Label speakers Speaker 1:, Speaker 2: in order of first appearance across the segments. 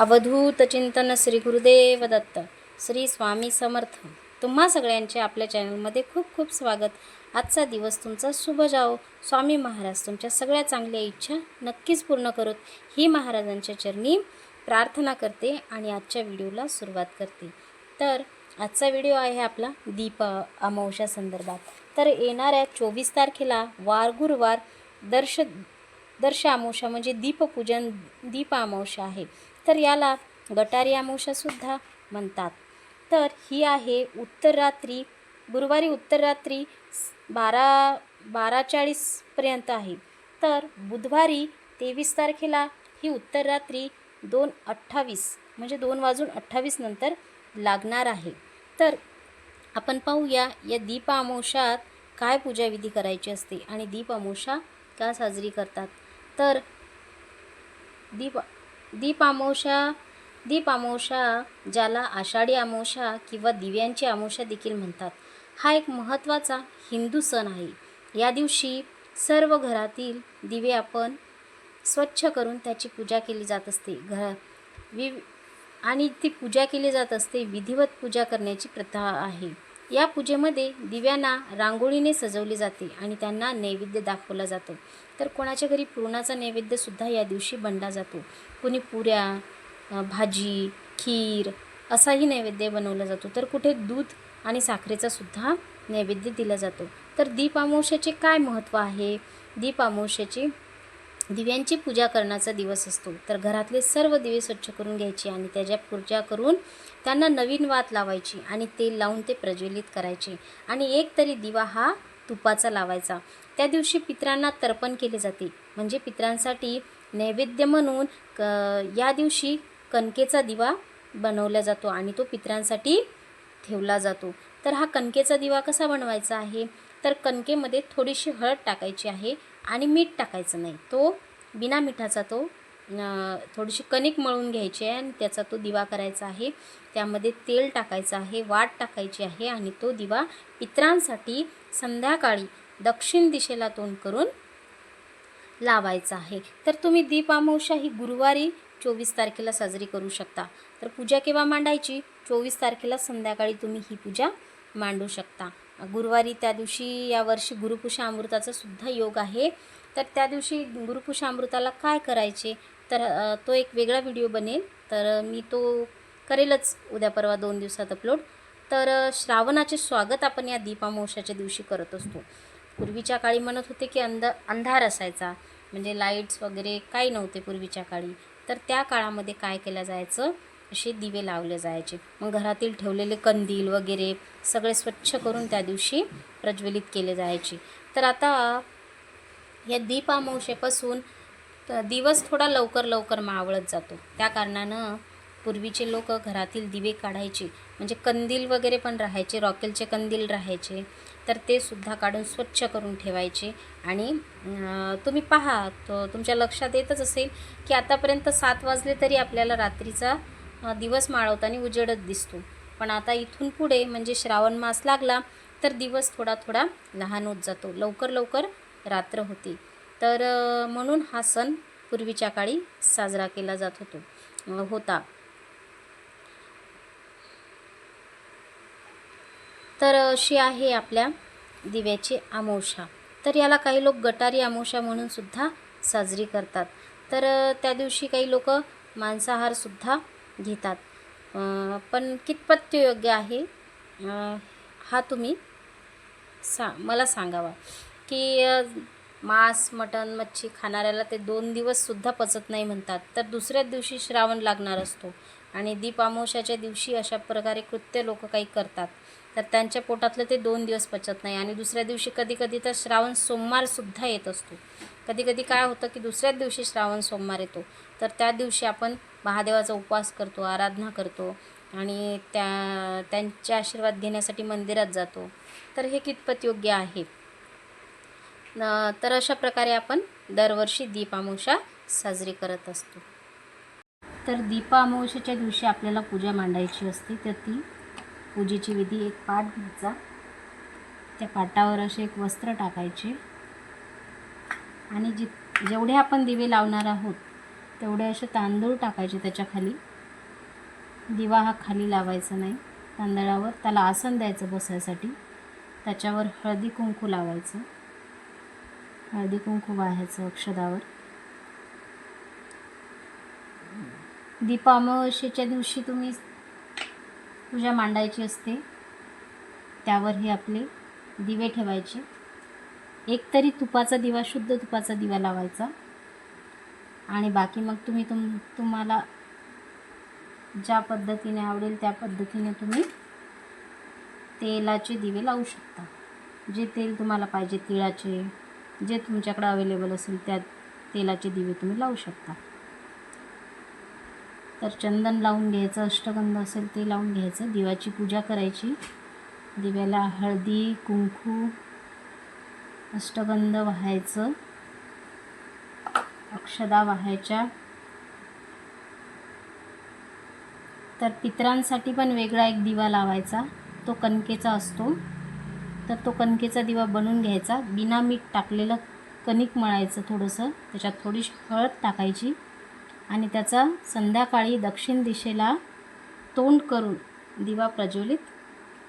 Speaker 1: अवधूत चिंतन श्री गुरुदेव दत्त श्री स्वामी समर्थ. तुम्हा सगळ्यांचे आपल्या चॅनलमध्ये खूप खूप स्वागत. आजचा दिवस तुमचा शुभ जाओ स्वामी महाराज तुमच्या सगळ्या चांगल्या इच्छा नक्कीच पूर्ण करत. ही महाराजांच्या चरणी प्रार्थना करते आणि आजच्या व्हिडिओला सुरुवात करते. तर आजचा व्हिडिओ आहे आपला दीप अमावश्या संदर्भात. तर येणाऱ्या चोवीस तारखेला वार गुरुवार दर्श दर्श अमावशा म्हणजे दीपपूजन दीप अमावश्या आहे. तर याला गटारी अमावस्यासुद्धा म्हणतात. तर ही आहे उत्तर रात्री गुरुवारी उत्तर रात्री बारा बारा चाळीसपर्यंत आहे. तर बुधवारी तेवीस तारखेला ही उत्तर रात्री दोन अठ्ठावीस म्हणजे दोन वाजून अठ्ठावीस नंतर लागणार आहे. तर आपण पाहूया या दीप अमावशात काय पूजाविधी करायची असते आणि दीप अमावशा का साजरी करतात. तर दीप दीप आमोशा दीप आमोशा ज्याला आषाढी आमोशा किंवा दिव्यांची आमोशा देखील म्हणतात. हा एक महत्त्वाचा हिंदू सण आहे. या दिवशी सर्व घरातील दिवे आपण स्वच्छ करून त्याची पूजा केली जात असते. घरा वि आणि ती पूजा केली जात असते. विधिवत पूजा करण्याची प्रथा आहे. या पूजेमध्ये दिव्यांना रांगोळीने सजवली जाते आणि त्यांना नैवेद्य दाखवला जातो. तर कोणाच्या घरी पुरणाचा नैवेद्यसुद्धा या दिवशी बनला जातो. कोणी पुऱ्या भाजी खीर असाही नैवेद्य बनवला जातो. तर कुठे दूध आणि साखरेचा सुद्धा नैवेद्य दिला जातो. तर दीप अमावस्याचे काय महत्त्व आहे? दीप अमावस्याची दिव्यांची पूजा करण्याचा दिवस असतो. तर घरातले सर्व दिवे स्वच्छ करून घ्यायचे आणि त्याच्या पूजा करून त्यांना नवीन वात लावायची आणि तेल लावून ते प्रज्वलित करायचे. आणि एक तरी दिवा हा तुपाचा लावायचा. त्या दिवशी पित्रांना तर्पण केले जाते. म्हणजे पित्रांसाठी नैवेद्य म्हणून क या दिवशी कणकेचा दिवा बनवला जातो आणि तो पित्रांसाठी ठेवला जातो. तर हा कणकेचा दिवा कसा बनवायचा आहे? तर कणकेमध्ये थोडीशी हळद टाकायची आहे. आणि मीठ टाकायचं नाही. तो बिना मिठाचा तो थोडीशी कणिक मळून घ्यायची आहे आणि त्याचा तो दिवा करायचा आहे. त्यामध्ये तेल टाकायचं आहे वाट टाकायची आहे आणि तो दिवा पित्रांसाठी संध्याकाळी दक्षिण दिशेला तोंड करून लावायचा आहे. तर तुम्ही दीप अमावस्या ही गुरुवारी चोवीस तारखेला साजरी करू शकता. तर पूजा केव्हा मांडायची? चोवीस तारखेला संध्याकाळी तुम्ही ही पूजा मांडू शकता. गुरुवारी त्या दिवशी यावर्षी गुरुपुषा अमृताचा सुद्धा योग आहे. तर त्या दिवशी गुरुपुषामृताला काय करायचे? तर तो एक वेगळा व्हिडिओ बनेल. तर मी तो करेलच उद्या परवा दोन दिवसात अपलोड. तर श्रावणाचे स्वागत आपण या दीपामोशाच्या दिवशी करत असतो. पूर्वीच्या काळी म्हणत होते की अंध अंधार असायचा. म्हणजे लाईट्स वगैरे काही नव्हते पूर्वीच्या काळी. तर त्या काळामध्ये काय केलं जायचं? असे दिवे लावले जायचे. मग घरातील ठेवलेले कंदील वगैरे सगळे स्वच्छ करून त्या दिवशी प्रज्वलित केले जायचे. तर आता या दीप दिवस थोडा लवकर लवकर मावळत जातो. त्या कारणानं पूर्वीचे लोक घरातील दिवे काढायचे म्हणजे कंदील वगैरे पण राहायचे रॉकेलचे कंदील राहायचे तर ते सुद्धा काढून स्वच्छ करून ठेवायचे. आणि तुम्ही पहा तो तुमच्या लक्षात येतच असेल की आतापर्यंत सात वाजले तरी आपल्याला रात्रीचा दिवस माळवताना उजेडत दिसतो. पण आता इथून पुढे म्हणजे श्रावण मास लागला तर दिवस थोडा थोडा लहान होत जातो. लवकर लवकर रात्र होती. तर म्हणून हा सण पूर्वीच्या काळी साजरा केला जात होतो होता. तर अशी आहे आपल्या दिव्याची अमावस्या तर याला काही लोक गटारी अमावस्या म्हणून सुद्धा साजरी करतात. तर त्या दिवशी काही लोक मांसाहारसुद्धा घेतात. पण कितपत ते योग्य आहे? हा तुम्ही सा मला सांगावा की मांस मटण मच्छी खाणाऱ्याला ते दोन दिवससुद्धा पचत नाही म्हणतात. तर दुसऱ्याच दिवशी श्रावण लागणार असतो आणि दीप अमावस्याच्या दिवशी अशा प्रकारे कृत्य लोक काही करतात. तर त्यांच्या पोटातलं ते दोन दिवस पचत नाही. आणि दुसऱ्या दिवशी कधी कधी तर श्रावण सोमवारसुद्धा येत असतो. कधी कधी काय होतं की दुसऱ्याच दिवशी श्रावण सोमवार येतो. तर त्या दिवशी आपण महादेवाचा उपवास करतो आराधना करतो आणि त्या त्यांचे आशीर्वाद घेण्यासाठी मंदिरात जातो. तर हे कितपत योग्य आहे तर अशा प्रकारे आपण दरवर्षी दीप अमावस्या साजरी करत असतो. तर दीप अमावस्येच्या दिवशी आपल्याला पूजा मांडायची असते. तर ती पूजेची विधी एक पाट घ्यायचा. त्या पाटावर असे एक वस्त्र टाकायचे. आणि जि जेवढे आपण दिवे लावणार आहोत तेवढे असे तांदूळ टाकायचे त्याच्याखाली दिवा हा खाली लावायचा नाही. तांदळावर त्याला आसन द्यायचं बसायसाठी. त्याच्यावर हळदी कुंकू लावायचं. हळदी कुंकू वाहायचं अक्षदावर. दीपामावस्येच्या दिवशी तुम्ही पूजा मांडायची असते त्यावर हे आपले दिवे ठेवायचे. एक तरी तुपाचा दिवा शुद्ध तुपाचा दिवा लावायचा. आणि बाकी मग तुम्ही तुम तुम्हाला ज्या पद्धतीने आवडेल त्या पद्धतीने तुम्ही तेलाचे दिवे लावू शकता. जे तेल तुम्हाला पाहिजे तिळाचे जे तुमच्याकडे अवेलेबल असेल त्या तेलाचे दिवे तुम्ही लावू शकता. तर चंदन लावून घ्यायचं अष्टगंध असेल ते लावून घ्यायचं. दिव्याची पूजा करायची. दिव्याला हळदी कुंकू अष्टगंध वाहायचं. अक्षदा वाहायच्या. तर पितरांसाठी पण वेगळा एक दिवा लावायचा. तो कणकेचा असतो. तर तो कणकेचा दिवा बनवून घ्यायचा. बिना मीठ टाकलेलं कणिक मळायचं थोडंसं. त्याच्यात थोडीशी हळद टाकायची. आणि त्याचा संध्याकाळी दक्षिण दिशेला तोंड करून दिवा प्रज्वलित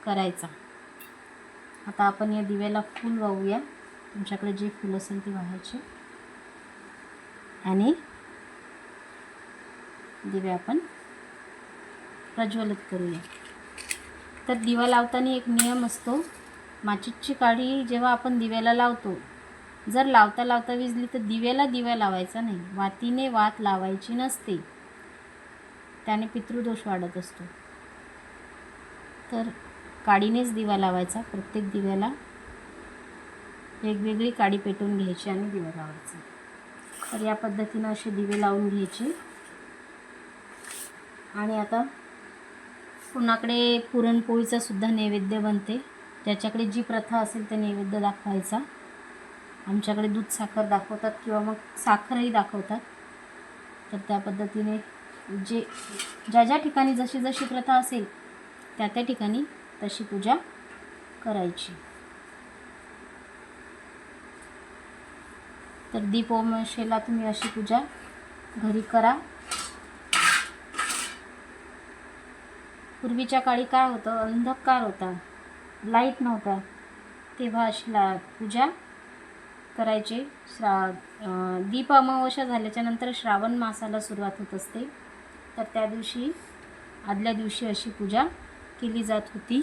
Speaker 1: करायचा. आता आपण या दिव्याला फूल वाहूया. तुमच्याकडे जे फूल असेल ते वाहायचे. आणि दिवे आपण प्रज्वलित करूया. तर दिवा लावताना एक नियम असतो. माचीची काडी जेव्हा आपण दिव्याला लावतो जर लावता लावता विजली तर दिव्याला दिवा लावायचा नाही. वातीने वात लावायची नसते. त्याने पितृदोष वाढत असतो. तर काडीनेच दिवा लावायचा. प्रत्येक दिव्याला वेगवेगळी काडी पेटवून घ्यायची आणि दिवा लावायचा. तर या पद्धतीनं असे दिवे लावून घ्यायचे. आणि आता कुणाकडे पुरणपोळीचा सुद्धा नैवेद्य बनते ज्याच्याकडे जी प्रथा असेल ते नैवेद्य दाखवायचा. आमच्याकडे दूध साखर दाखवतात किंवा मग साखरही दाखवतात. तर त्या पद्धतीने जे ज्या ज्या ठिकाणी जशी जशी प्रथा असेल त्या त्या ठिकाणी तशी पूजा करायची. तर दीपोमशेला तुम्ही अशी पूजा घरी करा. पूर्वीच्या काळी काय होतं? अंधकार होता. लाइट नव्हता. तेव्हा अशी ला पूजा करायचे. श्रा दीप अमावस्या झाल्याच्यानंतर श्रावण मासाला सुरुवात होत असते. तर त्या दिवशी आदल्या दिवशी अशी पूजा केली जात होती.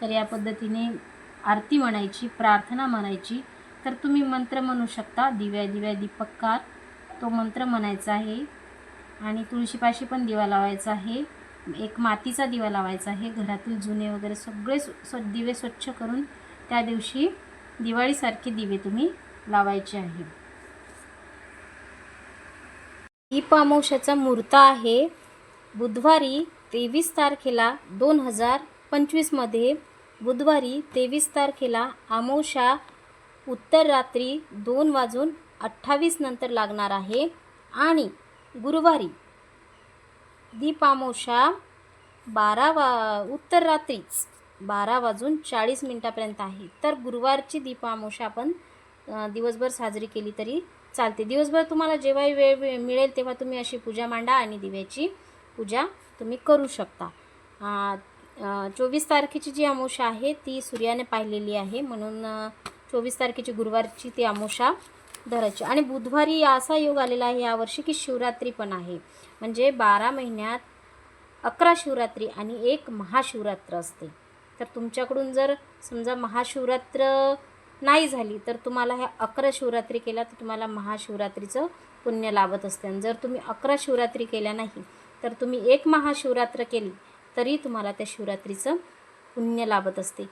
Speaker 1: तर या पद्धतीने आरती म्हणायची प्रार्थना म्हणायची. तर तुम्ही मंत्र म्हणू शकता दिव्या दिव्या दीपककार. तो मंत्र म्हणायचा आहे. आणि तुळशीपाशी पण दिवा लावायचा आहे. एक मातीचा दिवा लावायचा आहे. घरातील जुने वगैरे सगळे स्व- दिवे स्वच्छ करून त्या दिवशी दिवाळीसारखे दिवे तुम्ही लावायचे आहे दीप मूर्ता आहे. बुधवारी तेवीस तारखेला दोन हजार पंचवीसमध्ये बुधवारी तेवीस तारखेला अमावस्या उत्तर रात्री दोन वाजून अठ्ठावीस नंतर लागणार आहे आणि गुरुवारी दीपामोशा बारा वा उत्तर रात्रीच बारा वाजून चाळीस मिनटापर्यंत आहे. तर गुरुवारची दीपामोशा आपण दिवसभर साजरी केली तरी चालते. दिवसभर तुम्हाला जेव्हाही वेळ वेळ मिळेल तेव्हा तुम्ही अशी पूजा मांडा आणि दिव्याची पूजा तुम्ही करू शकता. चोवीस तारखेची जी अमोषा आहे ती सूर्याने पाहिलेली आहे. म्हणून चोवीस तारखेची गुरुवारची ती अमोषा धरायची. आणि बुधवारी असा योग आलेला आहे यावर्षी की शिवरात्री पण आहे. म्हणजे बारा महिन्यात अकरा शिवरात्री आणि एक महाशिवरात्र असते. तर तुमच्याकडून जर समजा महाशिवरात्र नाही झाली तर तुम्हाला ह्या अकरा शिवरात्री केल्या तर तुम्हाला महाशिवरात्रीचं पुण्य लाभत असते. आणि जर तुम्ही अकरा शिवरात्री केल्या नाही तर तुम्ही एक महाशिवरात्र केली तरी तुम्हाला त्या शिवरात्रीचं पुण्य लाभत असते.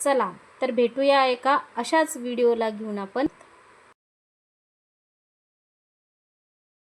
Speaker 1: चला तर भेटूया एका अशाच व्हिडिओला घेऊन आपण.